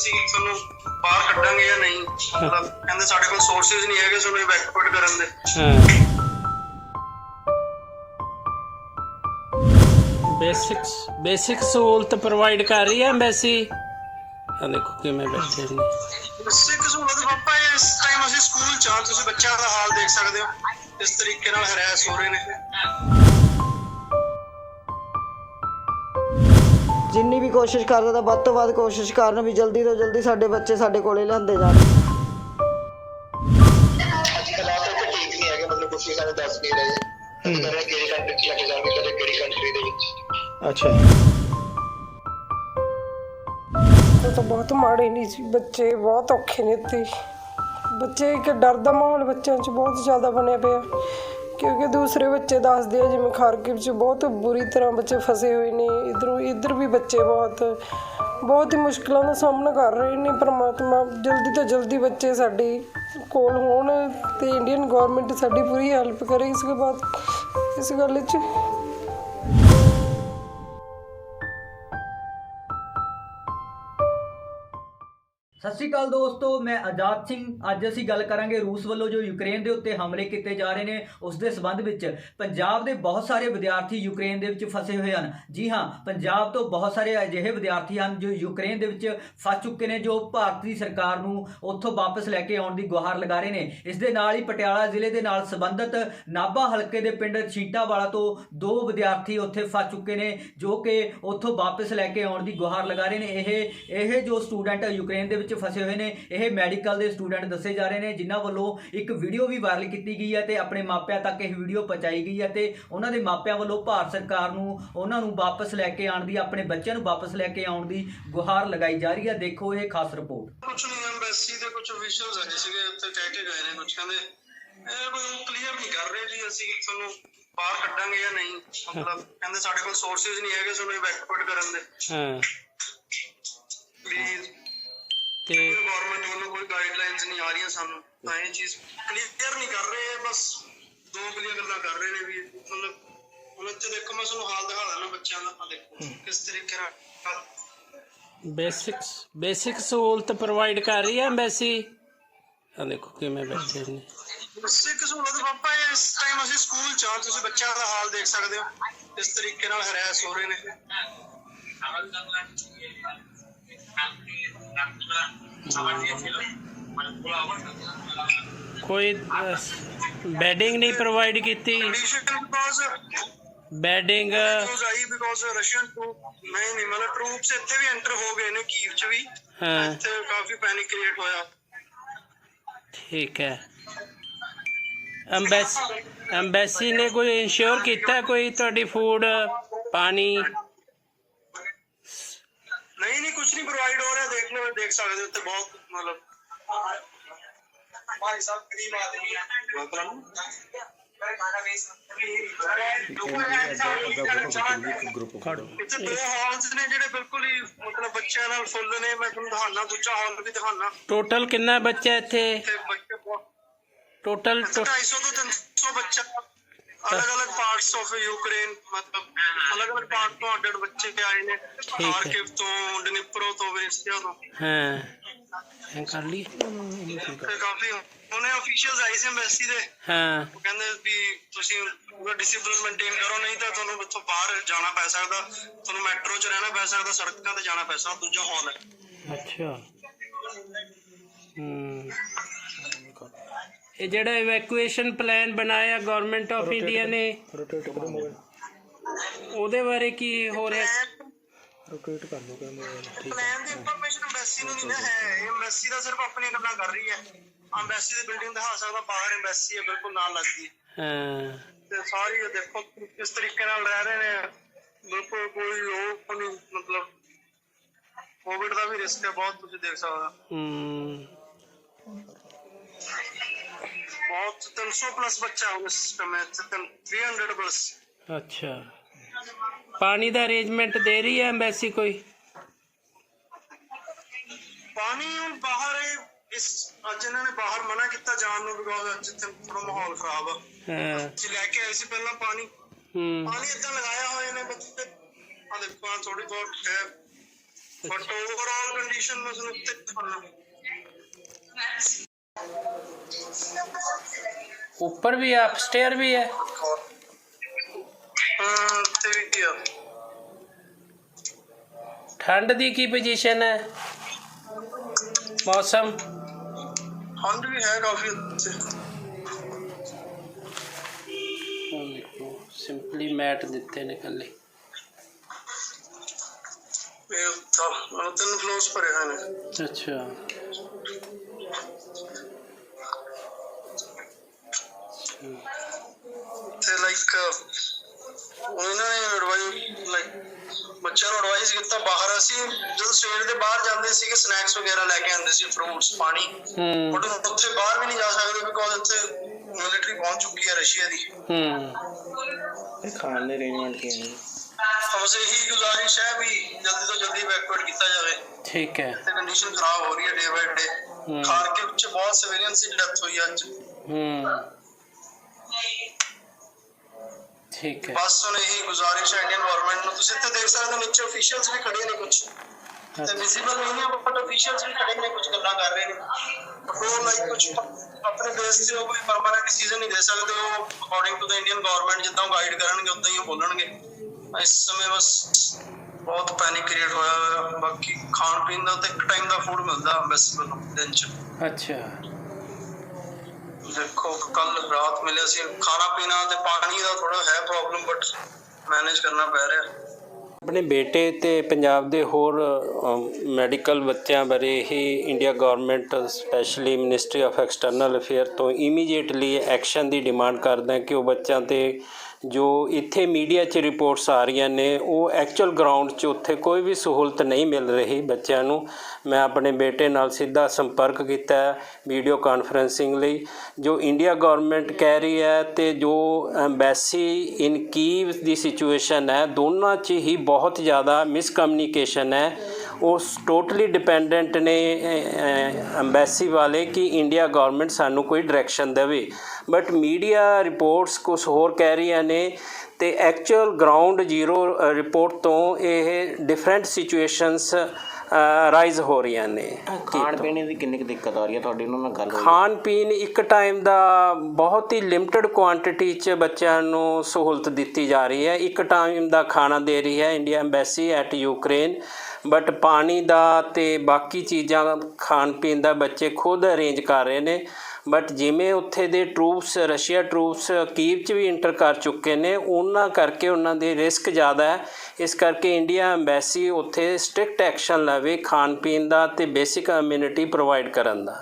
ਅਸੀਂ ਤੁਹਾਨੂੰ ਬਾਹਰ ਕੱਢਾਂਗੇ ਜਾਂ ਨਹੀਂ? ਮਤਲਬ ਕਹਿੰਦੇ ਸਾਡੇ ਕੋਲ ਸੋਰਸਸ ਨਹੀਂ ਹੈਗੇ ਤੁਹਾਨੂੰ ਇਵੈਕੂਏਟ ਕਰਨ ਦੇ। ਬੇਸਿਕਸ ਬੇਸਿਕ ਸਹੂਲਤ ਪ੍ਰੋਵਾਈਡ ਕਰ ਰਹੀ ਹੈ ਐਮਬੈਸੀ ਆ ਦੇਖੋ ਕਿਵੇਂ ਬੈਠੇ ਨੇ। ਸਿੱਖ ਸਹੂਲਤ ਪਾਪਾ ਇਸ ਟਾਈਮ ਅਸੀਂ ਸਕੂਲ ਚ ਹਾਂ ਤੁਸੀਂ ਬੱਚਿਆਂ ਦਾ ਹਾਲ ਦੇਖ ਸਕਦੇ ਹੋ। ਇਸ ਤਰੀਕੇ ਨਾਲ ਹਰਾਸ ਹੋ ਰਹੇ ਨੇ। ਜਿੰਨੀ ਵੀ ਕੋਸ਼ਿਸ਼ ਕਰਦਾ ਤਾਂ ਵੱਧ ਤੋਂ ਵੱਧ ਕੋਸ਼ਿਸ਼ ਕਰਨ ਵੀ ਜਲਦੀ ਤੋਂ ਜਲਦੀ ਸਾਡੇ ਬੱਚੇ ਸਾਡੇ ਕੋਲੇ ਲਿਆਂਦੇ ਜਾਣ। ਹਾਲਾਤ ਤਾਂ ਠੀਕ ਨਹੀਂ ਹੈਗੇ ਮਤਲਬ ਕੁਝ ਸਾਨੂੰ ਦੱਸ ਨਹੀਂ ਰਹੇ ਕਦੇ ਕਿਹੜੀ ਕੰਟਰੀ ਚ ਲੈ ਕੇ ਜਾਣਗੇ ਕਦੇ ਕਿਹੜੀ ਕੰਟਰੀ ਦੇ ਵਿੱਚ ਅੱਛਾ। ਉਹ ਤਾਂ ਬਹੁਤ ਮਾੜੇ ਨਹੀਂ ਸੀ ਬੱਚੇ ਬਹੁਤ ਔਖੇ ਨੇ ਤੇ ਬੱਚੇ ਇੱਕ ਡਰ ਦਾ ਮਾਹੌਲ ਬੱਚਿਆਂ 'ਚ ਬਹੁਤ ਜ਼ਿਆਦਾ ਬਣਿਆ ਪਿਆ। ਕਿਉਂਕਿ ਦੂਸਰੇ ਬੱਚੇ ਦੱਸਦੇ ਆ, ਜਿਵੇਂ ਖਾਰਕਿਵ 'ਚ ਬਹੁਤ ਬੁਰੀ ਤਰ੍ਹਾਂ ਬੱਚੇ ਫਸੇ ਹੋਏ ਨੇ, ਇਧਰੋਂ ਇਧਰ ਵੀ ਬੱਚੇ ਬਹੁਤ ਬਹੁਤ ਹੀ ਮੁਸ਼ਕਲਾਂ ਦਾ ਸਾਹਮਣਾ ਕਰ ਰਹੇ ਨੇ, ਪਰਮਾਤਮਾ ਜਲਦੀ ਤੋਂ ਜਲਦੀ ਬੱਚੇ ਸਾਡੇ ਕੋਲ ਹੋਣ ਤੇ ਇੰਡੀਅਨ ਗਵਰਨਮੈਂਟ ਸਾਡੀ ਪੂਰੀ ਹੈਲਪ ਕਰੇ ਇਸ ਦੇ ਬਾਅਦ, ਇਸ ਗੱਲ 'ਚ। ਸਤਿ ਸ਼੍ਰੀ ਅਕਾਲ ਦੋਸਤੋ, ਮੈਂ ਆਜ਼ਾਦ ਸਿੰਘ। ਅੱਜ ਅਸੀਂ ਗੱਲ ਕਰਾਂਗੇ ਰੂਸ ਵੱਲੋਂ ਜੋ ਯੂਕਰੇਨ ਦੇ ਉੱਤੇ ਹਮਲੇ ਕੀਤੇ ਜਾ ਰਹੇ ਨੇ, ਉਸ ਦੇ ਸਬੰਧ ਵਿੱਚ। ਪੰਜਾਬ ਦੇ ਬਹੁਤ ਸਾਰੇ ਵਿਦਿਆਰਥੀ ਯੂਕਰੇਨ ਦੇ ਵਿੱਚ ਫਸੇ ਹੋਏ ਹਨ। ਜੀ ਹਾਂ, ਪੰਜਾਬ ਤੋਂ ਬਹੁਤ ਸਾਰੇ ਅਜਿਹੇ ਵਿਦਿਆਰਥੀ ਹਨ ਜੋ ਯੂਕਰੇਨ ਦੇ ਵਿੱਚ ਫਸ ਚੁੱਕੇ ਨੇ, ਜੋ ਭਾਰਤੀ ਸਰਕਾਰ ਨੂੰ ਉੱਥੋਂ ਵਾਪਸ ਲੈ ਕੇ ਆਉਣ ਦੀ ਗੁਹਾਰ ਲਗਾ ਰਹੇ ਨੇ। ਇਸ ਦੇ ਨਾਲ ਹੀ ਪਟਿਆਲਾ ਜ਼ਿਲ੍ਹੇ ਦੇ ਨਾਲ ਸੰਬੰਧਿਤ ਨਾਭਾ ਹਲਕੇ ਦੇ ਪਿੰਡ ਛੀਟਾਵਾਲਾ ਤੋਂ ਦੋ ਵਿਦਿਆਰਥੀ ਉੱਥੇ ਫਸ ਚੁੱਕੇ ਨੇ, ਜੋ ਕਿ ਉੱਥੋਂ ਵਾਪਸ ਲੈ ਕੇ ਆਉਣ ਦੀ ਗੁਹਾਰ ਲਗਾ ਰਹੇ ਨੇ। ਇਹ ਇਹ ਜੋ ਸਟੂਡੈਂਟ ਯੂਕਰੇਨ ਦੇ ਵਿੱਚ ਫਸੇ ਹੋਏ ਨੇ। ਇਹ ਮੈਡੀਕਲ ਦੇ ਸਟੂਡੈਂਟ ਦੱਸੇ ਜਾ ਰਹੇ ਨੇ ਜਿਨ੍ਹਾਂ ਵੱਲੋਂ ਇੱਕ ਵੀਡੀਓ ਵੀ ਵਾਇਰਲ ਕੀਤੀ ਗਈ ਹੈ ਤੇ ਆਪਣੇ ਮਾਪਿਆਂ ਤੱਕ ਇਹ ਵੀਡੀਓ ਪਹੁੰਚਾਈ ਗਈ ਹੈ ਤੇ ਉਹਨਾਂ ਦੇ ਮਾਪਿਆਂ ਵੱਲੋਂ ਭਾਰਤ ਸਰਕਾਰ ਨੂੰ ਉਹਨਾਂ ਨੂੰ ਵਾਪਸ ਲੈ ਕੇ ਆਉਣ ਦੀ ਆਪਣੇ ਬੱਚਿਆਂ ਨੂੰ ਵਾਪਸ ਲੈ ਕੇ ਆਉਣ ਦੀ ਗੁਹਾਰ ਲਗਾਈ ਜਾ ਰਹੀ ਹੈ। ਦੇਖੋ ਇਹ ਖਾਸ ਰਿਪੋਰਟ ਕੁਝ ਨਹੀਂ ਐਮਬੈਸੀ ਦੇ ਕੁਝ ਅਫੀਸ਼ੀਅਲਸ ਆਏ ਸੀਗੇ ਉੱਤੇ ਕਹਿ ਕੇ ਗਏ ਨੇ ਕੁਝ ਕਹਿੰਦੇ ਇਹ ਕੋਈ ਕਲੀਅਰ ਨਹੀਂ ਕਰ ਰਹੇ ਵੀ ਅਸੀਂ ਤੁਹਾਨੂੰ ਬਾਹਰ ਕੱਢਾਂਗੇ ਜਾਂ ਨਹੀਂ। ਮਤਲਬ ਕਹਿੰਦੇ ਸਾਡੇ ਕੋਲ ਸੋਰਸਸ ਨਹੀਂ ਹੈਗੇ ਤੁਹਾਨੂੰ ਇਵੈਕੂਏਟ ਕਰਨ ਦੇ। ਹਾਂ। ਵੀ ਤੇ ਗਵਰਨਮੈਂਟ ਵੱਲੋਂ ਕੋਈ ਗਾਈਡਲਾਈਨਸ ਨਹੀਂ ਆ ਰਹੀਆਂ ਸਾਨੂੰ। ਤਾਂ ਇਹ ਚੀਜ਼ ਕਲੀਅਰ ਨਹੀਂ ਕਰ ਰਹੇ ਬਸ ਦੋ ਗਲੀਆਂ ਗੱਲਾਂ ਕਰ ਰਹੇ ਨੇ ਵੀ ਮਤਲਬ ਹੁਣ ਇੱਥੇ ਦੇਖੋ ਮੈਂ ਤੁਹਾਨੂੰ ਹਾਲ ਦਿਖਾ ਦਿੰਦਾ ਬੱਚਿਆਂ ਦਾ ਆਹ ਦੇਖੋ ਕਿਸ ਤਰੀਕੇ ਨਾਲ ਬੇਸਿਕਸ ਬੇਸਿਕ ਸਹੂਲਤ ਪ੍ਰੋਵਾਈਡ ਕਰ ਰਹੀ ਹੈ ਐਮਬੈਸੀ ਆ ਦੇਖੋ ਕਿਵੇਂ ਬੈਠੇ ਨੇ। ਸਿੱਖ ਸਹੂਲਤ ਪਾਪਾ ਇਸ ਟਾਈਮ ਅਸੀਂ ਸਕੂਲ ਚ ਤੁਸੀਂ ਬੱਚਿਆਂ ਦਾ ਹਾਲ ਦੇਖ ਸਕਦੇ ਹੋ। ਇਸ ਤਰੀਕੇ ਨਾਲ ਹਰਾਸ ਹੋ ਰਹੇ ਨੇ। ਕੋਈ ਬੈਡਿੰਗ ਨਹੀਂ ਪ੍ਰੋਵਾਈਡ ਕੀਤੀ? Bedding I because Russian troop ਨਹੀਂ ਨਹੀਂ ਮਤਲਬ ਟਰੂਪਸ ਇੱਥੇ ਵੀ ਐਂਟਰ ਹੋ ਗਏ ਨੇ ਕੀਵ ਚ ਵੀ। ਹਾਂ। ਇੱਥੇ ਕਾਫੀ ਪੈਨਿਕ ਕ੍ਰੀਏਟ ਹੋਇਆ। ਠੀਕ ਹੈ। ਐਮਬੈਸੀ ਐਮਬੈਸੀ ਨੇ ਕੋਈ ਇੰਸ਼ੋਰ ਕੀਤਾ ਕੋਈ ਤੁਹਾਡੀ ਫੂਡ ਪਾਣੀ? ਨਹੀਂ ਨਹੀਂ ਕੁਝ ਨਹੀਂ ਪ੍ਰੋਵਾਈਡ ਹੋ ਰਿਹਾ ਦੇਖ ਲਓ ਦੇਖ ਸਕਦੇ ਹੋ ਉੱਤੇ ਬਹੁਤ ਮਤਲਬ ਭਾਈ ਸਾਹਿਬ ਗਰੀਬ ਆਦਮੀ ਹੈ ਇੱਥੇ ਦੋ ਹਾਲਸ ਨੇ ਜਿਹੜੇ ਬਿਲਕੁਲ ਹੀ ਮਤਲਬ ਬੱਚਿਆਂ ਨਾਲ ਫੁੱਲ ਨੇ ਮੈਂ ਤੁਹਾਨੂੰ ਦਿਖਾਣਾ ਦੂਜਾ ਹਾਲ ਵੀ ਦਿਖਾਣਾ ਟੋਟਲ ਕਿੰਨਾ ਬੱਚਾ ਇੱਥੇ ਤੇ ਬੱਚੇ ਬਹੁਤ ਟੋਟਲ 250 ਤੋਂ 300 ਬੱਚਾ ਅਲੱਗ-ਅਲੱਗ ਪਾਰਟਸ ਆਫ ਯੂਕਰੇਨ ਮਤਲਬ ਅਲੱਗ-ਅਲੱਗ ਪਾਰਟ ਤੋਂ ਅੱਡ ਬੱਚੇ ਤੇ ਆਏ ਨੇ। ਖਾਰਕਿਵ ਤੋਂ ਡਨਿਪਰੋ ਤੋਂ ਵੇਸਟਿਆ ਤੋਂ। ਹਾਂ। ਇਹ ਕਰ ਲਈ ਕਾਫੀ ਉਹਨੇ ਅਫੀਸ਼ੀਅਲਸ ਆਏ ਸੀ ਐਮਬੈਸੀ ਦੇ। ਹਾਂ। ਉਹ ਕਹਿੰਦੇ ਵੀ ਤੁਸੀਂ ਪੂਰਾ ਡਿਸਪਲਿਨ ਮੇਨਟੇਨ ਕਰੋ ਨਹੀਂ ਤਾਂ ਤੁਹਾਨੂੰ ਇੱਥੋਂ ਬਾਹਰ ਜਾਣਾ ਪੈ ਸਕਦਾ। ਤੁਹਾਨੂੰ ਮੈਟਰੋ 'ਚ ਰਹਿਣਾ ਪੈ ਸਕਦਾ ਸੜਕਾਂ ਤੇ ਜਾਣਾ ਪੈ ਸਕਦਾ ਦੂਜਾ ਹਾਲ ਹੈ। ਅੱਛਾ। ਇਹ ਜਿਹੜਾ ਇਵੈਕੂਏਸ਼ਨ ਪਲਾਨ ਬਣਾਇਆ ਗਵਰਨਮੈਂਟ ਆਫ ਇੰਡੀਆ ਨੇ। ਉਹਦੇ ਬਾਰੇ ਕੀ ਹੋ ਰਿਹਾ? ਰੋਟੇਟ ਕਰ ਲਓ ਕਹਿੰਦੇ ਪਲਾਨ ਦੀ ਇਨਫੋਰਮੇਸ਼ਨ ਐਮਬੈਸੀ ਨੂੰ ਨਹੀਂ ਨਾ ਹੈ। ਇਹ ਐਮਬੈਸੀ ਦਾ ਸਿਰਫ ਆਪਣੀਆਂ ਗੱਲਾਂ ਕਰ ਰਹੀ ਹੈ। ਐਮਬੈਸੀ ਦੀ ਬਿਲਡਿੰਗ ਦਿਖਾ ਸਕਦਾ ਬਾਹਰ ਐਮਬੈਸੀ ਹੈ ਬਿਲਕੁਲ ਨਾਲ ਲੱਗਦੀ ਹੈ। ਹਾਂ। ਤੇ ਸਾਰੀ ਇਹ ਦੇਖੋ ਕਿਸ ਤਰੀਕੇ ਨਾਲ ਰਹਿ ਰਹੇ ਨੇ। ਬਿਲਕੁਲ ਕੋਈ ਉਹ ਨਹੀਂ ਮਤਲਬ ਕੋਵਿਡ ਦਾ ਵੀ ਰਿਸਕ ਹੈ ਬਹੁਤ ਤੁਸੀਂ ਦੇਖ ਸਕਦੇ ਹੋ। 300 ਪਲੱਸ ਬੱਚਾ ਹੋ ਸਿਸਟਮ ਹੈ 300 ਪਲੱਸ ਅੱਛਾ। ਪਾਣੀ ਦਾ ਅਰੇਂਜਮੈਂਟ ਦੇ ਰਹੀ ਹੈ ਐਮਬੈਸੀ ਕੋਈ? ਪਾਣੀ ਹੁਣ ਬਾਹਰ ਹੈ ਇਸ ਅੱਜ ਇਹਨਾਂ ਨੇ ਬਾਹਰ ਮਨਾ ਕੀਤਾ ਜਾਣ ਨੂੰ ਬਿਕੋਜ਼ ਅੱਜ ਇੱਥੇ ਥੋੜਾ ਮਾਹੌਲ ਖਰਾਬ ਆ। ਹਾਂ। ਜੀ ਲੈ ਕੇ ਆਏ ਸੀ ਪਹਿਲਾਂ ਪਾਣੀ। ਹਮ ਪਾਣੀ ਇਦਾਂ ਲਗਾਇਆ ਹੋਏ ਨੇ ਬੱਚੇ ਆ ਦੇਖੋ ਆ ਥੋੜੀ ਬਹੁਤ ਹੈ। ਬਟ ਓਵਰਆਲ ਕੰਡੀਸ਼ਨ ਮੈਂ ਦਿਖਾਉਣਾ। ऊपर भी है अपस्टेयर भी है ਹਾਂ ਉੱਤੇ ਵੀ ਕੀ ਆ ठंड दी की पोजीशन है मौसम ਠੰਡ ਵੀ ਹੈ ਕਾਫੀ ਉੱਤੇ ਸਿੰਪਲੀ ਮੈਟ ਦਿੱਤੇ ਨੇ ਕੱਲੇ ਇਹ ਉੱਤਾ ਮਤਲਬ ਤਿੰਨ ਫਲੋਰਸ ਭਰੇ ਹੋਏ ਨੇ ਅੱਛਾ ਲਾਈਕ ਉਹਨਾਂ ਨੇ ਐਡਵਾਈਸ ਲਾਈਕ ਬੱਚਿਆਂ ਨੂੰ ਐਡਵਾਈਸ ਕੀਤਾ ਬਾਹਰ ਅਸੀਂ ਜਦੋਂ ਸਵੇਰ ਦੇ ਬਾਹਰ ਜਾਂਦੇ ਸੀਗੇ ਸਨੈਕਸ ਵਗੈਰਾ ਲੈ ਕੇ ਆਉਂਦੇ ਸੀ ਫਰੂਟਸ ਪਾਣੀ। ਹੂੰ। ਬਟ ਉੱਥੇ ਬਾਹਰ ਵੀ ਨਹੀਂ ਜਾ ਸਕਦੇ ਬਿਕੋਜ਼ ਉੱਥੇ ਮਿਲਟਰੀ ਪਹੁੰਚ ਚੁੱਕੀ ਹੈ ਰਸ਼ੀਆ ਦੀ। ਹੂੰ। ਇਹ ਖਾਣ ਦੇ ਅਰੇਂਜਮੈਂਟ ਕੀ ਨੇ ਬਸ ਇਹੀ ਗੁਜ਼ਾਰਿਸ਼ ਹੈ ਵੀ ਜਲਦੀ ਤੋਂ ਜਲਦੀ ਬੈਕਵਰਡ ਕੀਤਾ ਜਾਵੇ। ਠੀਕ ਹੈ। ਤੇ ਕੰਡੀਸ਼ਨ ਖਰਾਬ ਹੋ ਰਹੀ ਹੈ ਡੇ ਬਾਈ ਡੇ ਹੂੰ। ਖਾਰਕਿਵ ਵਿੱਚ ਬਹੁਤ ਸਿਵਿਲੀਅਨਸ ਦੀ ਡੈਥ ਹੋਈ ਅੱਜ। ਹੂੰ। ਠੀਕ ਹੈ। ਬਸ ਹੁਣ ਇਹੀ ਗੁਜ਼ਾਰਿਸ਼ ਹੈ ਇੰਡੀਅਨ ਗਵਰਨਮੈਂਟ ਨੂੰ। ਤੁਸੀਂ ਇੱਥੇ ਦੇਖ ਸਕਦੇ ਹੋ ਨੀਚੇ ਅਫੀਸ਼ੀਅਲਸ ਵੀ ਖੜੇ ਨੇ ਕੁਝ ਤੇ ਵਿਜ਼ੀਬਲ ਨਹੀਂ ਨੇ ਬਟ ਅਫੀਸ਼ੀਅਲਸ ਵੀ ਖੜੇ ਨੇ ਕੁਝ ਗੱਲਾਂ ਕਰ ਰਹੇ ਨੇ। ਉਹ ਲਾਈਕ ਕੁਝ ਆਪਣੇ ਬੇਸ ਤੇ ਉਹ ਕੋਈ ਪਰਮਾਨੈਂਟ ਡਿਸੀਜਨ ਨਹੀਂ ਦੇ ਸਕਦੇ ਉਹ according to the Indian government ਜਿੱਦਾਂ ਉਹ ਗਾਈਡ ਕਰਨਗੇ ਉਦਾਂ ਹੀ ਉਹ ਬੋਲਣਗੇ। ਇਸ ਸਮੇਂ ਬਸ ਬਹੁਤ ਪੈਨਿਕ ਕ੍ਰੀਏਟ ਹੋਇਆ ਹੋਇਆ। ਬਾਕੀ ਖਾਣ ਪੀਣ ਦਾ ਤਾਂ ਇੱਕ ਟਾਈਮ ਦਾ ਫੂਡ ਮਿਲਦਾ ਅੰਬੈਸੀ ਵੱਲੋਂ ਦਿਨ ਚ। ਅੱਛਾ। ਦੇਖੋ ਕੱਲ ਰਾਤ ਮਿਲਿਆ ਸੀ। ਖਾਣਾ ਪੀਣਾ ਤੇ ਪਾਣੀ ਦਾ ਥੋੜਾ ਹੈ ਪ੍ਰੋਬਲਮ ਬਟ ਮੈਨੇਜ ਕਰਨਾ ਪੈ ਰਿਹਾ। ਆਪਣੇ ਬੇਟੇ ਤੇ ਪੰਜਾਬ ਦੇ ਹੋਰ ਮੈਡੀਕਲ ਬੱਚਿਆਂ ਬਾਰੇ ਹੀ India government specially ministry of external affair ਤੋਂ ਇਮੀਡੀਏਟਲੀ ਐਕਸ਼ਨ ਦੀ ਡਿਮਾਂਡ ਕਰਦਾ ਕਿ ਉਹ ਬੱਚਿਆਂ ਤੇ ਜੋ ਇੱਥੇ ਮੀਡੀਆ 'ਚ ਰਿਪੋਰਟਸ ਆ ਰਹੀਆਂ ਨੇ, ਉਹ ਐਕਚੁਅਲ ਗਰਾਊਂਡ 'ਚ ਉੱਥੇ ਕੋਈ ਵੀ ਸਹੂਲਤ ਨਹੀਂ ਮਿਲ ਰਹੀ ਬੱਚਿਆਂ ਨੂੰ। ਮੈਂ ਆਪਣੇ ਬੇਟੇ ਨਾਲ ਸਿੱਧਾ ਸੰਪਰਕ ਕੀਤਾ ਵੀਡੀਓ ਕਾਨਫਰੈਂਸਿੰਗ ਲਈ। ਜੋ ਇੰਡੀਆ ਗਵਰਨਮੈਂਟ ਕਹਿ ਰਹੀ ਹੈ ਤੇ ਜੋ ਐਮਬੈਸੀ ਇਨ ਕੀਵ ਦੀ ਸਿਚੁਏਸ਼ਨ ਹੈ, ਦੋਨਾਂ 'ਚ ਹੀ ਬਹੁਤ ਜ਼ਿਆਦਾ ਮਿਸਕਮਿਊਨੀਕੇਸ਼ਨ ਹੈ। ਉਹ ਟੋਟਲੀ ਡਿਪੈਂਡੈਂਟ ਨੇ ਐਮਬੈਸੀ ਵਾਲੇ ਕਿ ਇੰਡੀਆ ਗਵਰਨਮੈਂਟ ਸਾਨੂੰ ਕੋਈ ਡਾਇਰੈਕਸ਼ਨ ਦੇਵੇ। ਬਟ ਮੀਡੀਆ ਰਿਪੋਰਟਸ ਕੁਝ ਹੋਰ ਕਹਿ ਰਹੀਆਂ ਨੇ ਤੇ ਐਕਚੁਅਲ ਗਰਾਊਂਡ ਜ਼ੀਰੋ ਰਿਪੋਰਟ ਤੋਂ ਇਹ ਡਿਫਰੈਂਟ ਸਿਚੁਏਸ਼ਨਸ ਰਾਈਜ਼ ਹੋ ਰਹੀਆਂ ਨੇ। ਖਾਣ ਪੀਣ ਦੀ ਕਿੰਨੀ ਕੁ ਦਿੱਕਤ ਆ ਰਹੀ ਹੈ? ਤੁਹਾਡੀ ਉਹਨਾਂ ਨਾਲ ਗੱਲ ਖਾਣ ਪੀਣ ਇੱਕ ਟਾਈਮ ਦਾ ਬਹੁਤ ਹੀ ਲਿਮਟਿਡ ਕੁਆਂਟੀਟੀ 'ਚ ਬੱਚਿਆਂ ਨੂੰ ਸਹੂਲਤ ਦਿੱਤੀ ਜਾ ਰਹੀ ਹੈ। ਇੱਕ ਟਾਈਮ ਦਾ ਖਾਣਾ ਦੇ ਰਹੀ ਹੈ India embassy at Ukraine but ਪਾਣੀ ਦਾ ਤੇ ਬਾਕੀ ਚੀਜ਼ਾਂ ਖਾਣ ਪੀਣ ਦਾ ਬੱਚੇ ਖੁਦ ਅਰੇਂਜ ਕਰ ਰਹੇ ਨੇ। ਬਟ ਜਿਵੇਂ ਉੱਥੇ ਦੇ ਟਰੂਪਸ ਰਸ਼ੀਆ ਟਰੂਪਸ ਕੀਵ 'ਚ ਵੀ ਇੰਟਰ ਕਰ ਚੁੱਕੇ ਨੇ ਉਹਨਾਂ ਕਰਕੇ ਉਹਨਾਂ ਦੇ ਰਿਸਕ ਜ਼ਿਆਦਾ ਹੈ। ਇਸ ਕਰਕੇ ਇੰਡੀਆ ਐਮਬੈਸੀ ਉੱਥੇ ਸਟ੍ਰਿਕਟ ਐਕਸ਼ਨ ਲਵੇ ਖਾਣ ਪੀਣ ਦਾ ਤੇ ਬੇਸਿਕ ਅਮਿਊਨਿਟੀ ਪ੍ਰੋਵਾਈਡ ਕਰਨ ਦਾ।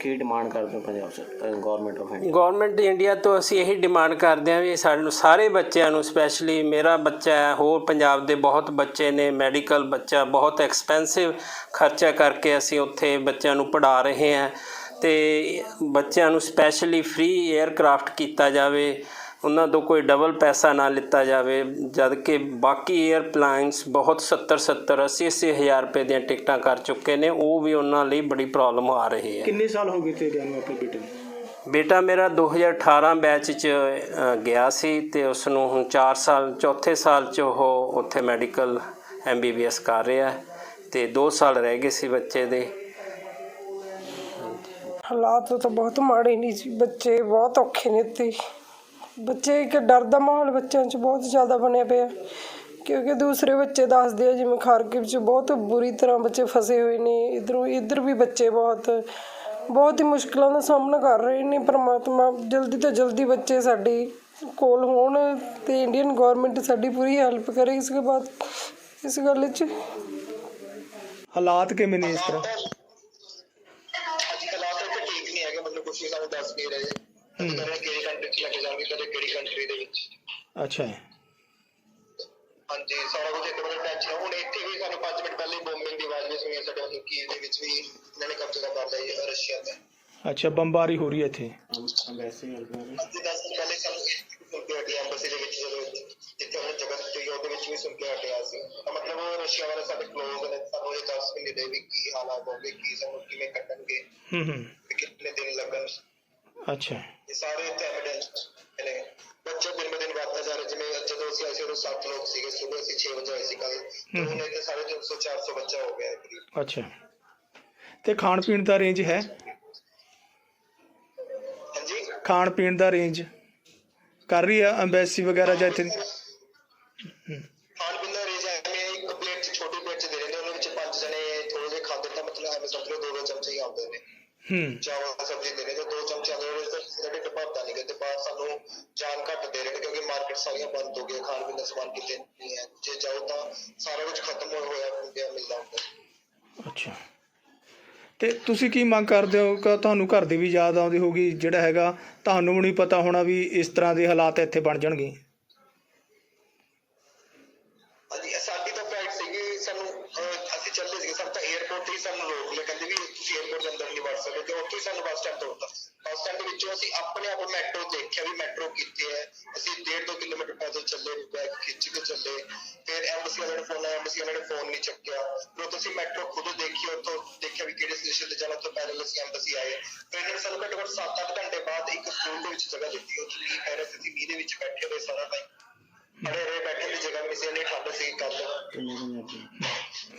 ਕੀ ਡਿਮਾਂਡ ਕਰਦੇ ਹੋ ਪੰਜਾਬ ਸਰਕਾਰ government of India government India ਤੋਂ ਅਸੀਂ ਇਹੀ ਡਿਮਾਂਡ ਕਰਦੇ ਹਾਂ ਵੀ ਸਾਨੂੰ ਸਾਰੇ ਬੱਚਿਆਂ ਨੂੰ ਸਪੈਸ਼ਲੀ ਮੇਰਾ ਬੱਚਾ ਹੈ ਹੋਰ ਪੰਜਾਬ ਦੇ ਬਹੁਤ ਬੱਚੇ ਨੇ ਮੈਡੀਕਲ ਬੱਚਾ ਬਹੁਤ ਐਕਸਪੈਂਸਿਵ ਖਰਚਾ ਕਰਕੇ ਅਸੀਂ ਉੱਥੇ ਬੱਚਿਆਂ ਨੂੰ ਪੜ੍ਹਾ ਰਹੇ ਹਾਂ। ਤੇ ਬੱਚਿਆਂ ਨੂੰ ਸਪੈਸ਼ਲੀ ਫ੍ਰੀ 에ਅਰਕ੍ਰਾਫਟ ਕੀਤਾ ਜਾਵੇ ਉਹਨਾਂ ਤੋਂ ਕੋਈ ਡਬਲ ਪੈਸਾ ਨਾ ਲਿੱਤਾ ਜਾਵੇ ਜਦ ਕਿ ਬਾਕੀ 에ਅਰਪਲਾਈਨਸ ਬਹੁਤ 70 70 80 80 ਹਜ਼ਾਰ ਰੁਪਏ ਦੀਆਂ ਟਿਕਟਾਂ ਕਰ ਚੁੱਕੇ ਨੇ ਉਹ ਵੀ ਉਹਨਾਂ ਲਈ ਬੜੀ ਪ੍ਰੋਬਲਮ ਆ ਰਹੀ ਹੈ ਕਿੰਨੇ ਸਾਲ ਹੋ ਗਏ ਤੇ ਗਿਆ ਨੂੰ ਆਪਣੇ ਬੇਟੇ ਨੂੰ? ਬੇਟਾ ਮੇਰਾ 2018 ਬੈਚ ਚ ਗਿਆ ਸੀ ਤੇ ਉਸ ਨੂੰ ਹੁਣ 4 ਸਾਲ ਚੌਥੇ ਸਾਲ ਚ ਉਹ ਉੱਥੇ ਮੈਡੀਕਲ ਐਮਬੀਬੀਐਸ ਕਰ ਰਿਹਾ ਤੇ 2 ਸਾਲ ਰਹਿ ਗਏ ਸੀ ਬੱਚੇ ਦੇ। ਹਾਲਾਤ ਤਾਂ ਬਹੁਤ ਮਾੜੇ ਨਹੀਂ ਸੀ ਬੱਚੇ ਬਹੁਤ ਔਖੇ ਨੇ ਤੇ ਬੱਚੇ ਇੱਕ ਡਰ ਦਾ ਮਾਹੌਲ ਬੱਚਿਆਂ 'ਚ ਬਹੁਤ ਜ਼ਿਆਦਾ ਬਣਿਆ ਪਿਆ। ਕਿਉਂਕਿ ਦੂਸਰੇ ਬੱਚੇ ਦੱਸਦੇ ਆ, ਜਿਵੇਂ ਖਾਰਕਿਵ 'ਚ ਬਹੁਤ ਬੁਰੀ ਤਰ੍ਹਾਂ ਬੱਚੇ ਫਸੇ ਹੋਏ ਨੇ, ਇਧਰੋਂ ਇੱਧਰ ਵੀ ਬੱਚੇ ਬਹੁਤ ਬਹੁਤ ਹੀ ਮੁਸ਼ਕਲਾਂ ਦਾ ਸਾਹਮਣਾ ਕਰ ਰਹੇ ਨੇ। ਪਰਮਾਤਮਾ ਜਲਦੀ ਤੋਂ ਜਲਦੀ ਬੱਚੇ ਸਾਡੇ ਕੋਲ ਹੋਣ ਤੇ ਇੰਡੀਅਨ ਗਵਰਨਮੈਂਟ ਸਾਡੀ ਪੂਰੀ ਹੈਲਪ ਕਰੇ ਇਸ ਦੇ ਬਾਅਦ, ਇਸ ਗੱਲ 'ਚ। ਹਾਲਾਤ ਕਿਵੇਂ ਨੇ ਇਸ ਤਰ੍ਹਾਂ ਅੱਜ ਹਾਲਾਤ ਇੱਥੇ ਠੀਕ ਨਹੀਂ ਹੈਗੇ ਮਤਲਬ ਕੁਝ ਵੀ ਸਾਨੂੰ ਦੱਸ ਨਹੀਂ ਕਦੇ ਕਿਹੜੀ ਕੰਟਰੀ ਚ ਲੈ ਕੇ ਜਾਣਗੇ ਕਦੇ ਕਿਹੜੀ ਕੰਟਰੀ ਦੇ ਵਿੱਚ। ਅੱਛਾ ਹਾਂਜੀ ਸਾਰਾ ਕੁਝ ਇੱਕ ਮਿੰਟ ਟੈਨਸ਼ਨ ਹੁਣ ਇੱਥੇ ਵੀ ਸਾਨੂੰ 5 ਮਿੰਟ ਪਹਿਲੇ ਬੰਬਿੰਗ ਦੀ ਆਵਾਜ਼ ਵੀ ਸੁਣੀ ਹੈ ਸਾਡੇ ਮਤਲਬ ਕੀਵ ਦੇ ਵਿੱਚ ਵੀ ਇਹਨਾਂ ਨੇ ਕਬਜ਼ਾ ਕਰ ਲਿਆ ਰਸ਼ੀਆ ਤੇ। ਅੱਛਾ ਬੰਬਾਰੀ ਹੋ ਰਹੀ ਹੈ ਇੱਥੇ। ਵੈਸੇ ਕਰ ਅੱਜ 10 ਦਿਨ ਪਹਿਲੇ ਸਾਨੂੰ ਸੁਣ ਕੇ ਹਟਿਆ ਐਮਬੈਸੀ ਦੇ ਵਿੱਚ ਜਦੋਂ ਜਿੱਥੇ ਉਹਨੇ ਜਗ੍ਹਾ ਦਿੱਤੀ ਉਹਦੇ ਵਿੱਚ ਵੀ ਸੁਣ ਕੇ ਹਟਿਆ ਸੀ। ਮਤਲਬ ਉਹ ਰਸ਼ੀਆ ਵਾਲੇ ਸਾਡੇ ਕਲੋਜ਼ ਨੇ ਸਾਨੂੰ ਇਹ ਦੱਸ ਵੀ ਨਹੀਂ ਰਹੇ ਵੀ ਕੀ ਹਾਲਾਤ ਹੋਣਗੇ ਕੀ ਸਾਨੂੰ ਕਿਵੇਂ ਕੱਟਣਗੇ ਹੂੰ ਹੂੰ। ਕਿੰਨੇ ਦਿਨ ਲੱਗਣ। ਅੱਛਾ। ਇਹ ਸਾਰੇ ਇੱਥੇ ਐਵੀਡੈਂਸ ਨੇ ਬੱਚੇ ਦਿਨ ਦਿਨ ਜਗਰਾਤਾ ਜਾ ਰਿਹਾ। ਜਿਵੇਂ ਜਦੋਂ ਅਸੀਂ ਆਏ ਸੀ ਉਦੋਂ 7 ਲੋਕ ਸੀਗੇ। ਸਵੇਰ ਅਸੀਂ 6 ਵਜੇ ਆਏ ਸੀ ਕੱਲ ਤੇ ਹੁਣ ਇੱਥੇ ਸਾਢੇ 300 400 ਬੱਚਾ ਹੋ ਗਿਆ ਹੈ ਅੱਛਾ। ਤੇ ਖਾਣ ਪੀਣ ਦਾ ਰੇਂਜ ਹੈ? ਹਾਂਜੀ? ਖਾਣ ਪੀਣ ਦਾ ਰੇਂਜ ਕਰ ਰਹੀ ਆ ਐਮਬੈਸੀ ਵਗੈਰਾ ਜਾਂ ਇੱਥੇ? ਖਾਣ ਪੀਣ ਦਾ ਰੇਜ ਐਵੇਂ ਇੱਕ ਪਲੇਟ ਚ ਛੋਟੀ ਪਲੇਟ ਚ ਦੇ ਰਹੇ ਨੇ। ਉਹਦੇ ਵਿੱਚ ਪੰਜ ਜਣੇ ਥੋੜੇ ਜਿਹੇ ਖਾਂਦੇ ਤਾਂ ਮਤਲਬ ਐਵੇਂ ਸਮਝ ਲਓ ਦੋ ਦੋ ਚਮਚੇ ਹੀ ਆਉਂਦੇ ਨੇ। ਹੂੰ। ਡਿਪਾਰਟਮੈਂਟ ਸਾਨੂੰ ਜਾਨ ਘੱਟ ਦੇ ਰਹੇ ਨੇ ਕਿਉਂਕਿ ਮਾਰਕੀਟ ਸਾਰੀਆਂ ਬੰਦ ਹੋ ਗਈਆਂ, ਖਾਣ ਪੀਣ ਦਾ ਸਮਾਨ ਕਿਤੇ ਨਹੀਂ ਹੈ। ਜੇ ਜਾਓ ਤਾਂ ਸਾਰਾ ਕੁਝ ਖਤਮ ਹੋਇਆ ਹੋਇਆ ਮਿਲਦਾ ਹੁੰਦਾ। ਅੱਛਾ। ਤੇ ਤੁਸੀਂ ਕੀ ਮੰਗ ਕਰਦੇ ਹੋ? ਕਿ ਤੁਹਾਨੂੰ ਘਰ ਦੀ ਵੀ ਯਾਦ ਆਉਂਦੀ ਹੋਗੀ ਜਿਹੜਾ ਹੈਗਾ, ਤੁਹਾਨੂੰ ਵੀ ਨਹੀਂ ਪਤਾ ਹੋਣਾ ਵੀ ਇਸ ਤਰ੍ਹਾਂ ਦੇ ਹਾਲਾਤ ਇੱਥੇ ਬਣ ਜਾਣਗੇ। ਦੇਖਿਆ ਵੀ ਮੈਟਰੋ ਕੀਤੀ ਹੈ। ਅਸੀਂ 1.5 ਕਿਲੋਮੀਟਰ ਪੈਦਲ ਚੱਲੇ, ਬੈਗ ਖਿੱਚ ਕੇ ਚੱਲੇ। ਫਿਰ ਐਮਬਸੀ ਵਾਲੇ ਨੇ ਫੋਨ ਆਇਆ ਵਾਲੇ ਨੇ ਫੋਨ ਨਹੀਂ ਚੱਕਿਆ। ਫਿਰ ਉੱਥੇ ਮੈਟਰੋ ਖੁਦ ਦੇਖੀ, ਉੱਥੋਂ ਦੇਖਿਆ ਵੀ ਕਿਹੜੇ ਸਟੇਸ਼ਨ ਤੇ ਜਾਣਾ, ਉੱਥੋਂ ਪੈਦਲ ਅਸੀਂ ਐਮਬਸੀ ਆਏ। ਫਿਰ ਇਹਨਾਂ ਸਾਨੂੰ ਘੱਟੋ ਘੱਟ 7-8 ਘੰਟੇ ਬਾਅਦ ਇੱਕ ਸਕੂਲ ਦੇ ਵਿੱਚ ਜਗ੍ਹਾ ਦਿੱਤੀ। ਉੱਥੇ ਮੀਂਹ ਪੈ ਰਿਹਾ ਸੀ ਮੀਂਹ ਦੇ ਵਿੱਚ ਬੈਠੇ ਹੋਏ ਸਾਰਾ ਟਾਈਮ ਅਰੇ ਰੇ ਬੈਠਣ ਦੀ ਜਗ੍ਹਾ ਮਿਸੇ ਨਹੀਂ ਠੰਡ ਸੀ ਕੱਲ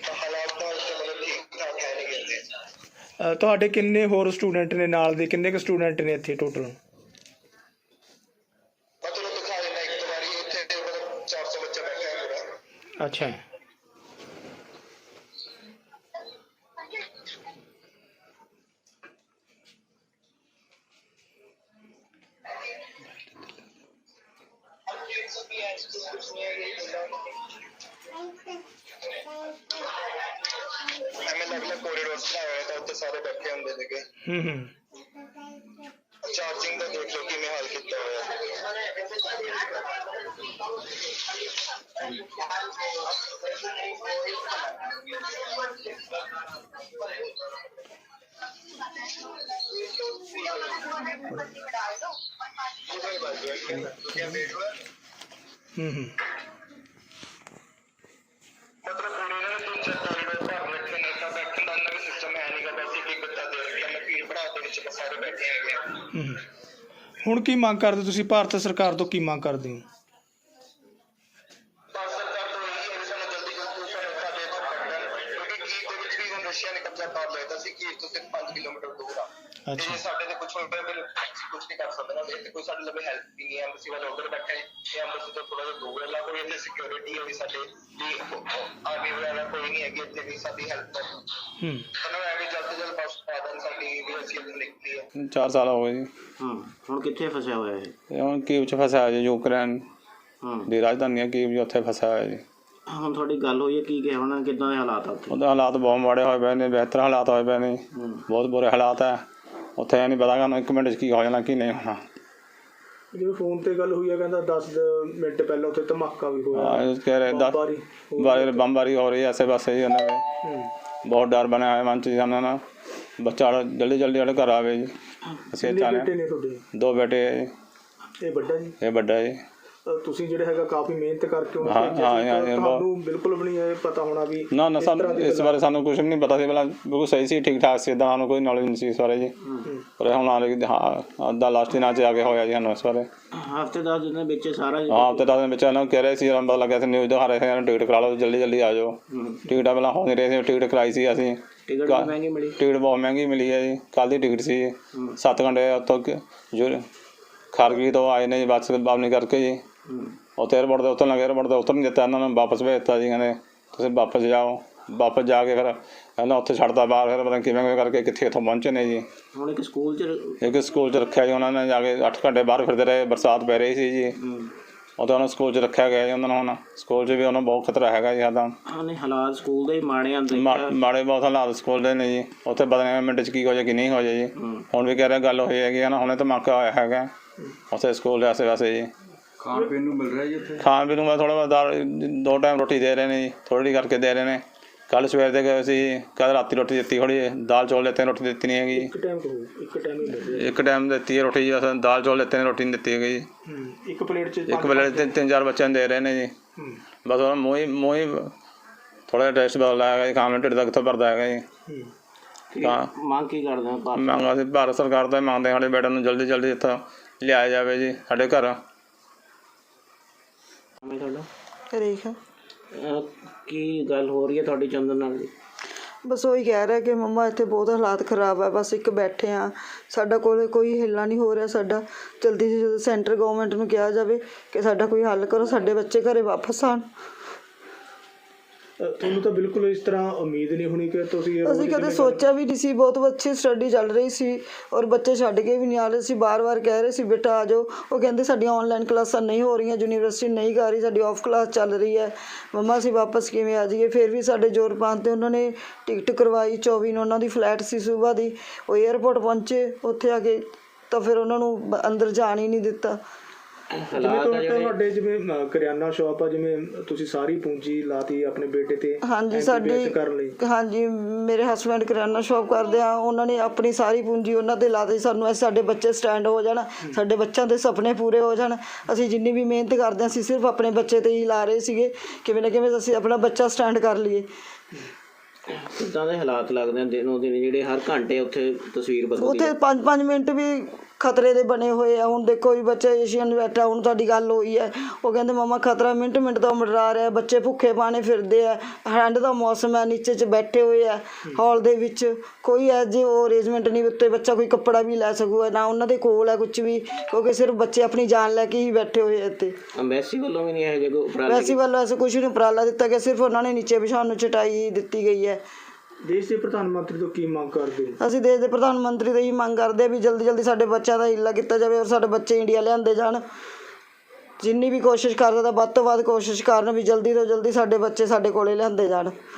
ਤਾਂ ਹਾਲਾਤ ਤਾਂ ਉੱਥੇ ਮਤਲਬ ਠੀਕ ਠਾਕ ਹੈ ਨਹੀਂ ਕਹਿੰਦੇ। ਤੁਹਾਡੇ ਕਿੰਨੇ ਹੋਰ ਸਟੂਡੈਂਟ ਨੇ ਨਾਲ ਦੇ? ਕਿੰਨੇ ਕੁ ਸਟੂਡੈਂਟ ਨੇ ਇੱਥੇ ਟੋਟਲ ਪੂਰਾ ਹੂੰ ਹੂੰ। ਮਤਲਬ ਪੂਰੇ ਨੇ ਤਿੰਨ ਚਾਰ ਕੋਰੀਡੋਰ ਭਰ ਰੱਖੇ ਨੇ ਤਾਂ ਬੈਠਣ ਦਾ ਅੰਦਰ ਸਿਸਟਮ ਹੈ ਨਹੀਂ ਗਾ ਬਸ ਇੱਕ ਬੱਚਾ ਦੇ ਰੱਖਿਆ ਮੈਂ ਭੀੜ ਭੜਾ ਦੇ ਵਿੱਚ ਸਾਰੇ ਬੈਠੇ ਹੈਗੇ ਹੂੰ ਹੁਣ ਕੀ ਮੰਗ ਕਰਦੇ ਤੁਸੀਂ? ਭਾਰਤ ਸਰਕਾਰ ਤੋਂ ਕੀ ਮੰਗ ਕਰਦੇ ਹੋ ਭਾਰਤ ਸਰਕਾਰ ਤੋਂ ਇਹ ਹੈ ਵੀ ਸਾਨੂੰ ਜਲਦੀ ਜਲਦੀ ਸਾਨੂੰ ਸਾਡੇ ਇੱਧਰ ਕੱਢਣ ਕਿਉਂਕਿ ਕੀਰ ਦੇ ਵਿੱਚ ਵੀ ਹੁਣ ਰਸ਼ੀਆ ਨੇ ਕਬਜ਼ਾ ਕਰ ਲਿਆ ਤਾਂ ਸੀ ਕੀਰ ਤੋਂ ਸਿਰਫ 5 ਕਿਲੋਮੀਟਰ ਦੂਰ ਆ। ਤੇ ਜੇ ਸਾਡੇ ਤੇ ਕੁਝ ਹੋਇਆ ਫਿਰ ਅਸੀਂ ਕੁਝ ਨਹੀਂ ਕਰ ਸਕਦੇ ਨਾ। ਤੇ ਕੋਈ ਸਾਡੇ ਲਈ ਹੈਲਪ ਵੀ ਨਹੀਂ ਹੈ ਐਮਬਸੀ ਵਾਲੇ ਉਧਰ ਬੈਠੇ ਨੇ ਤੇ ਐਮਬਸੀ ਤੋਂ ਥੋੜਾ ਜਿਹਾ ਦੂਰ ਹੈ। ਨਾ ਕੋਈ ਇੱਥੇ ਸਿਕਿਉਰਿਟੀ ਹੈ ਵੀ ਸਾਡੇ ਵੀ ਆਰਮੀ ਵਗੈਰਾ ਕੋਈ ਨਹੀਂ ਹੈਗੀ ਇੱਥੇ ਵੀ ਸਾਡੀ ਹੈਲਪ ਕਰਨ ਹੂੰ। ਸਾਨੂੰ ਐਵੇਂ ਜਲਦ ਤੋਂ ਜਲਦ ਬਸ ਪਾ ਦੇਣ ਸਾਡੀ ਵੀ ਅਸੀਂ ਇੱਥੇ ਨਿਕਲੀ ਹੈ। 4 ਸਾਲ ਹੋ ਗਏ ਜੀ। ਹਾਂ ਹੁਣ ਕਿੱਥੇ ਫਸਿਆ ਹੋਇਆ ਇਹ? ਤੇ ਹੁਣ ਕੀਵ ਚ ਫਸਿਆ ਜੀ ਯੂਕਰੇਨ ਹਾਂ। ਦੀ ਰਾਜਧਾਨੀ ਹੈ ਕੀਵ ਜੀ ਉੱਥੇ ਫਸਿਆ ਹੋਇਆ ਜੀ। ਹੁਣ ਤੁਹਾਡੀ ਗੱਲ ਹੋਈ ਹੈ ਕੀ ਕਿਹਾ ਉਹਨਾਂ ਨੇ ਕਿੱਦਾਂ ਦੇ ਹਾਲਾਤ ਆ ਉੱਥੇ? ਉਹਦੇ ਹਾਲਾਤ ਬਹੁਤ ਮਾੜੇ ਹੋਏ ਪਏ ਨੇ ਬਿਹਤਰ ਹਾਲਾਤ ਹੋਏ ਪਏ ਨੇ। ਬਹੁਤ ਬੁਰੇ ਹਾਲਾਤ ਹੈ ਉੱਥੇ ਇਹ ਨਹੀਂ ਪਤਾ ਕਿ ਇੱਕ ਮਿੰਟ 'ਚ ਕੀ ਹੋ ਜਾਣਾ ਕੀ ਨਹੀਂ ਹੋਣਾ। ਜਿਵੇਂ ਫੋਨ ਤੇ ਗੱਲ ਹੋਈ ਆ ਕਹਿੰਦਾ 10 ਮਿੰਟ ਪਹਿਲਾਂ ਉੱਥੇ ਧਮਾਕਾ ਵੀ ਹਾਂ, ਇਹ ਕਹਿ ਰਹੇ ਦਸ ਬੰਬਾਰੀ। ਬਾਰੇ ਬੰਬਾਰੀ ਹੋ ਰਹੀ ਹੈ ਐਸੇ ਪਾਸੇ ਜੀ ਉਹਨਾਂ ਦੇ। ਹੂੰ। ਬਹੁਤ ਡਰ ਬਣਿਆ ਹੋਇਆ ਮਨ ਚ ਜੀ ਉਹਨਾਂ ਨਾਲ। ਬੱਚਾ ਜਲਦੀ ਜਲਦੀ ਸਾਡੇ ਘਰ ਆਵੇ ਜੀ। ਅਸੀਂ ਇਹ ਕਿੰਨੇ ਚਾਹੁੰਦੇ ਬੇਟੇ ਹਾਂ ਨੇ ਤੁਹਾਡੇ? ਦੋ ਬੇਟੇ ਹੈ ਜੀ। ਇਹ ਵੱਡਾ ਜੀ? ਇਹ ਵੱਡਾ ਜੀ। ਤੁਸੀਂ ਜਿਹੜੇ ਹੈਗਾ ਕਾਫੀ ਮਿਹਨਤ ਕਰਕੇ ਉਹਨੂੰ ਹਾਂ, ਭੇਜਿਆ ਹਾਂ, ਸੀ, ਤਾਂ ਤੁਹਾਨੂੰ ਬਿਲਕੁਲ ਵੀ ਨਹੀਂ ਪਤਾ ਹੋਣਾ ਵੀ ਨਾ ਨਾ ਇਸ ਸਾਨੂੰ ਇਸ ਬਾਰੇ ਸਾਨੂੰ ਕੁਝ ਵੀ ਨਹੀਂ ਪਤਾ ਸੀ ਪਹਿਲਾਂ ਬਿਲਕੁਲ ਸਹੀ ਸੀ ਠੀਕ ਠਾਕ ਸੀ ਇਦਾਂ ਸਾਨੂੰ ਕੋਈ ਨੌਲੇਜ ਨਹੀਂ ਸੀ ਇਸ ਬਾਰੇ ਜੀ। ਪਰ ਹੁਣ ਆ ਰਹੀ ਹਾਂ ਅੱਧਾ ਲਾਸਟ ਦਿਨਾਂ 'ਚ ਆ ਕੇ ਹੋਇਆ ਜੀ ਸਾਨੂੰ ਇਸ ਬਾਰੇ। ਹਫ਼ਤੇ 10 ਦਿਨ ਦੇ ਵਿੱਚ ਸਾਰਾ ਹਾਂ ਹਫ਼ਤੇ ਦਸ ਦਿਨ ਵਿੱਚ ਇਹਨਾਂ ਨੂੰ ਕਹਿ ਰਹੇ ਸੀ ਪਤਾ ਲੱਗਿਆ ਸੀ ਨਿਊਜ਼ ਦਿਖਾ ਰਹੇ ਸੀ ਇਹਨਾਂ ਟਿਕਟ ਕਰਾ ਲਓ ਜਲਦੀ ਜਲਦੀ ਆ ਜਾਓ। ਟਿਕਟਾਂ ਪਹਿਲਾਂ ਹੋ ਨਹੀਂ ਰਹੀ ਸੀ ਟਿਕਟ ਕਰਾਈ ਸੀ ਅਸੀਂ। ਟਿਕਟ ਮਹਿੰਗੀ ਮਿਲੀ। ਟਿਕਟ ਬਹੁਤ ਮਹਿੰਗੀ ਮਿਲੀ ਹੈ ਜੀ ਕੱਲ ਦੀ ਟਿਕਟ ਸੀ। 7 ਘੰਟੇ ਕ- ਜੋ ਖਾਰਗੀ ਤੋਂ ਆਏ ਨੇ ਜੀ ਬੱਸ ਬਾਬਨੀ ਕਰਕੇ ਜੀ। ਉੱਥੇ 에ਅਰਪੋਰਟ ਦੇ ਉਤਰਨ ਲੱਗੇ 에ਅਰਪੋਰਟ ਦੇ ਉਤਰਨ ਦਿੱਤਾ ਇਹਨਾਂ ਨੂੰ ਵਾਪਸ ਭੇਜ ਦਿੱਤਾ ਜੀ ਕਹਿੰਦੇ ਤੁਸੀਂ ਵਾਪਸ ਜਾਓ ਵਾਪਸ ਜਾ ਕੇ ਫਿਰ ਕਹਿੰਦਾ ਉੱਥੇ ਛੱਡਦਾ ਬਾਹਰ ਫਿਰ ਪਤਾ ਕਿਵੇਂ ਕਿਵੇਂ ਕਰਕੇ ਕਿੱਥੇ ਇੱਥੋਂ ਪਹੁੰਚੇ ਨੇ ਜੀ। ਹੁਣ ਇੱਕ ਸਕੂਲ ਚ ਇੱਕ ਸਕੂਲ 'ਚ ਰੱਖਿਆ ਜੀ ਉਹਨਾਂ ਨੇ ਜਾ ਕੇ 8 ਘੰਟੇ ਬਾਹਰ ਫਿਰਦੇ ਰਹੇ ਬਰਸਾਤ ਪੈ ਰਹੀ ਸੀ ਜੀ। ਹਮ, ਉੱਥੇ ਉਹਨਾਂ ਸਕੂਲ 'ਚ ਰੱਖਿਆ ਗਿਆ ਜੀ ਉਹਨਾਂ ਨੂੰ ਹੁਣ। ਸਕੂਲ 'ਚ ਵੀ ਉਹਨਾਂ ਬਹੁਤ ਖਤਰਾ ਹੈਗਾ ਜੀ ਸਾਡਾ। ਹਾਂ ਨਹੀਂ ਹਾਲਾਤ ਸਕੂਲ ਦੇ ਮਾੜੇ ਆਂਦੇ ਮਾੜੇ ਬਹੁਤ ਹਾਲਾਤ ਸਕੂਲ ਦੇ ਨੇ ਜੀ। ਉੱਥੇ ਪਤਾ ਨਹੀਂ ਮਿੰਟ 'ਚ ਕੀ ਹੋ ਜਾਏ ਕੀ ਨਹੀਂ ਹੋ ਜਾਏ ਜੀ। ਹੁਣ ਵੀ ਕਹਿ ਰਿਹਾ ਗੱਲ ਹੋਈ ਹੈਗੀ ਆ ਨਾ ਹੁਣੇ ਧਮਾਕਾ ਹੋਇਆ ਹੈਗਾ। ਉੱਥੇ ਸਕੂਲ ਦੇ ਆਸੇ ਪਾਸੇ ਜੀ। ਖਾਣ ਪੀਣ ਨੂੰ ਮਿਲ ਰਿਹਾ ਜੀ ਇੱਥੇ ਖਾਣ ਪੀਣ ਨੂੰ ਮੈਂ ਥੋੜਾ ਬਹੁਤ ਦੋ ਟਾਈਮ ਰੋਟੀ ਦੇ ਰਹੇ ਨੇ ਜੀ ਥੋੜੀ ਕਰਕੇ ਦੇ ਰਹੇ ਨੇ। ਕੱਲ ਸਵੇਰ ਦੇ ਗਏ ਸੀ ਕੱਲ ਰਾਤੀ ਰੋਟੀ ਦਿੱਤੀ ਥੋੜੀ ਦਾਲ ਚੌਲ ਦਿੱਤੇ ਰੋਟੀ ਦਿੱਤੀ ਨਹੀਂ ਹੈਗੀ। ਇੱਕ ਟਾਈਮ ਕਹੋ ਇੱਕ ਟਾਈਮ ਹੀ ਇੱਕ ਟਾਈਮ ਦਿੱਤੀ ਹੈ ਰੋਟੀ ਜੀ ਅਸਾਂ ਦਾਲ ਚੌਲ ਦਿੱਤੇ ਨੇ ਰੋਟੀ ਨਹੀਂ ਦਿੱਤੀ ਹੈਗੀ ਜੀ। ਇੱਕ ਪਲੇਟ 'ਚ ਇੱਕ ਵੇਲੇ ਤਿੰਨ ਤਿੰਨ ਚਾਰ ਬੱਚਿਆਂ ਨੂੰ ਦੇ ਰਹੇ ਨੇ ਜੀ। ਬਸ ਉਹ ਮੋਈ ਮੋਈ ਥੋੜਾ ਜਿਹਾ ਟੈਸਟ ਬਦਲ ਹੈਗਾ ਜੀ ਖਾਣ ਨੂੰ ਢਿੱਡ ਦਾ ਕਿੱਥੋਂ ਭਰਦਾ ਹੈਗਾ ਜੀ। ਹੂੰ। ਤਾਂ ਮੰਗ ਕੀ ਕਰਦੇ ਆ ਭਾਰਤ ਮੰਗ ਅਸੀਂ ਭਾਰਤ ਸਰਕਾਰ ਤੋਂ ਮੰਗਦੇ ਹਾਂ ਸਾਡੇ ਬੇਟੇ ਨੂੰ ਜਲਦੀ ਜਲਦੀ ਇੱਥੋਂ ਲਿਆਇਆ ਜਾਵੇ ਜੀ ਸਾਡੇ ਘਰ। ਮੈਂ ਤੁਹਾਡਾ ਰੇਖਾ ਅਹ ਕੀ ਗੱਲ ਹੋ ਰਹੀ ਹੈ ਤੁਹਾਡੀ ਚੰਦਨ ਨਾਲ ਦੀ ਬਸ ਉਹੀ ਕਹਿ ਰਿਹਾ ਕਿ ਮੰਮਾ ਇੱਥੇ ਬਹੁਤ ਹਾਲਾਤ ਖਰਾਬ ਹੈ ਬਸ ਇੱਕ ਬੈਠੇ ਆ। ਸਾਡਾ ਕੋਲੇ ਕੋਈ ਹਿੱਲਾ ਨਹੀਂ ਹੋ ਰਿਹਾ ਸਾਡਾ। ਜਲਦੀ ਤੋਂ ਜਲਦੀ ਸੈਂਟਰ ਗਵਰਨਮੈਂਟ ਨੂੰ ਕਿਹਾ ਜਾਵੇ ਕਿ ਸਾਡਾ ਕੋਈ ਹੱਲ ਕਰੋ ਸਾਡੇ ਬੱਚੇ ਘਰੇ ਵਾਪਸ ਆਣ ਤੁਹਾਨੂੰ ਤਾਂ ਬਿਲਕੁਲ ਇਸ ਤਰ੍ਹਾਂ ਉਮੀਦ ਨਹੀਂ ਹੋਣੀ ਕਿ ਤੁਸੀਂ ਇਹ ਅਸੀਂ ਕਦੇ ਸੋਚਿਆ ਵੀ ਨਹੀਂ ਸੀ ਬਹੁਤ ਅੱਛੀ ਸਟੱਡੀ ਚੱਲ ਰਹੀ ਸੀ ਔਰ ਬੱਚੇ ਛੱਡ ਕੇ ਵੀ ਨਹੀਂ ਆ ਰਹੇ ਸੀ ਬਾਰ-ਬਾਰ ਕਹਿ ਰਹੇ ਸੀ ਬੇਟਾ ਆ ਜਾਓ। ਉਹ ਕਹਿੰਦੇ ਸਾਡੀਆਂ ਆਨਲਾਈਨ ਕਲਾਸਾਂ ਨਹੀਂ ਹੋ ਰਹੀਆਂ ਯੂਨੀਵਰਸਿਟੀ ਨਹੀਂ ਕਰ ਰਹੀ ਸਾਡੀ ਆਫ ਕਲਾਸ ਚੱਲ ਰਹੀ ਹੈ। ਮੰਮਾ ਅਸੀਂ ਵਾਪਸ ਕਿਵੇਂ ਆ ਜਾਈਏ? ਫਿਰ ਵੀ ਸਾਡੇ ਜ਼ੋਰ ਪਾਉਣ ਤੇ ਉਹਨਾਂ ਨੇ ਟਿਕਟ ਕਰਵਾਈ 24 ਨੂੰ ਉਹਨਾਂ ਦੀ ਫਲਾਈਟ ਸੀ ਸਵੇਰ ਦੀ। ਉਹ 에ਅਰਪੋਰਟ ਪਹੁੰਚੇ ਉੱਥੇ ਆ ਕੇ ਤਾਂ ਫਿਰ ਉਹਨਾਂ ਨੂੰ ਅੰਦਰ ਜਾਣ ਹੀ ਨਹੀਂ ਦਿੱਤਾ। ਜਿਵੇਂ ਹਾਲਾਤ ਆ ਤੁਹਾ- ਜਿਹੜੇ ਤੁਹਾਡੇ ਜਿਵੇਂ ਅ, ਕਰਿਆਨਾ ਸ਼ਾਪ ਆ ਜਿਵੇਂ ਤੁਸੀਂ ਸਾਰੀ ਪੂੰਜੀ ਲਾਤੀ ਆਪਣੇ ਬੇਟੇ ਤੇ ਹਾਂਜੀ MBBS ਸਾਡੀ ਕਰਨ ਲਈ। ਹਾਂਜੀ ਮੇਰੇ ਹਸਬੰਡ ਕਰਿਆਨਾ ਸ਼ਾਪ ਕਰਦੇ ਆ ਉਹਨਾਂ ਨੇ ਆਪਣੀ ਸਾਰੀ ਪੂੰਜੀ ਉਹਨਾਂ ਤੇ ਲਾ ਦਿੱਤੀ ਸਾਨੂੰ ਅਸੀਂ ਸਾਡੇ ਬੱਚੇ ਸਟੈਂਡ ਹੋ ਜਾਣ ਸਾਡੇ ਬੱਚਿਆਂ ਦੇ ਸੁਪਨੇ ਪੂਰੇ ਹੋ ਜਾਣ। ਅਸੀਂ ਜਿੰਨੀ ਵੀ ਮਿਹਨਤ ਕਰਦੇ ਹਾਂ ਅਸੀਂ ਸਿਰਫ ਆਪਣੇ ਬੱਚੇ ਤੇ ਹੀ ਲਾ ਰਹੇ ਸੀਗੇ ਕਿਵੇਂ ਨਾ ਕਿਵੇਂ ਅਸੀਂ ਆਪਣਾ ਬੱਚਾ ਸਟੈਂਡ ਕਰ ਲਈਏ। ਕਿੱਦਾਂ ਦੇ ਹਾਲਾਤ ਲੱਗਦੇ ਆ ਦਿਨੋਂ ਦਿਨ ਜਿਹੜੇ ਹਰ ਘੰਟੇ ਉੱਥੇ ਤਸਵੀਰ ਬਦਲਦੀ ਉੱਥੇ 5-5 ਮਿੰਟ ਵੀ ਖਤਰੇ ਦੇ ਬਣੇ ਹੋਏ ਆ। ਹੁਣ ਦੇਖੋ ਜੀ ਬੱਚੇ ਏਸ਼ੀਅਨ ਬੈਠਾ ਹੁਣ ਤੁਹਾਡੀ ਗੱਲ ਹੋਈ ਹੈ। ਉਹ ਕਹਿੰਦੇ ਮਮਾ ਖਤਰਾ ਮਿੰਟ ਮਿੰਟ ਦਾ ਮੰਡਰਾ ਰਿਹਾ ਬੱਚੇ ਭੁੱਖੇ ਪਾਣੇ ਫਿਰਦੇ ਆ। ਠੰਡ ਦਾ ਮੌਸਮ ਹੈ ਨੀਚੇ 'ਚ ਬੈਠੇ ਹੋਏ ਆ ਹਾਲ ਦੇ ਵਿੱਚ। ਕੋਈ ਐ ਜੇ ਉਹ ਅਰੇਂਜਮੈਂਟ ਨਹੀਂ ਉੱਤੇ ਬੱਚਾ ਕੋਈ ਕੱਪੜਾ ਵੀ ਲੈ ਸਕੂਗਾ ਨਾ ਉਹਨਾਂ ਦੇ ਕੋਲ ਹੈ ਕੁਝ ਵੀ ਕਿਉਂਕਿ ਸਿਰਫ ਬੱਚੇ ਆਪਣੀ ਜਾਨ ਲੈ ਕੇ ਹੀ ਬੈਠੇ ਹੋਏ ਆ ਇੱਥੇ। ਅੰਬੈਸੀ ਵੱਲੋਂ ਵੀ ਨਹੀਂ ਇਹ ਜਿਹੇ ਉਪਰਾਲੇ ਵੈਸੀ ਵੱਲੋਂ ਐਸੇ ਕੁਝ ਨਹੀਂ ਉਪਰਾਲਾ ਦਿੱਤਾ ਗਿਆ ਸਿਰਫ ਉਹਨਾਂ ਨੇ ਨੀਚੇ ਵਿਛਾਉਣ ਨੂੰ ਚਟਾਈ ਦਿੱਤੀ ਗਈ ਹੈ। ਦੇਸ਼ ਦੇ ਪ੍ਰਧਾਨ ਮੰਤਰੀ ਤੋਂ ਕੀ ਮੰਗ ਕਰਦੇ ਹੋ? ਅਸੀਂ ਦੇਸ਼ ਦੇ ਪ੍ਰਧਾਨ ਮੰਤਰੀ ਤੋਂ ਹੀ ਮੰਗ ਕਰਦੇ ਹਾਂ ਵੀ ਜਲਦੀ ਜਲਦੀ ਸਾਡੇ ਬੱਚਿਆਂ ਦਾ ਹਿੱਲਾ ਕੀਤਾ ਜਾਵੇ ਔਰ ਸਾਡੇ ਬੱਚੇ ਇੰਡੀਆ ਲਿਆਂਦੇ ਜਾਣ। ਜਿੰਨੀ ਵੀ ਕੋਸ਼ਿਸ਼ ਕਰ ਸਕਦਾ ਵੱਧ ਤੋਂ ਵੱਧ ਕੋਸ਼ਿਸ਼ ਕਰਨ ਵੀ ਜਲਦੀ ਤੋਂ ਜਲਦੀ ਸਾਡੇ ਬੱਚੇ ਸਾਡੇ ਕੋਲੇ ਲਿਆਂਦੇ ਜਾਣ।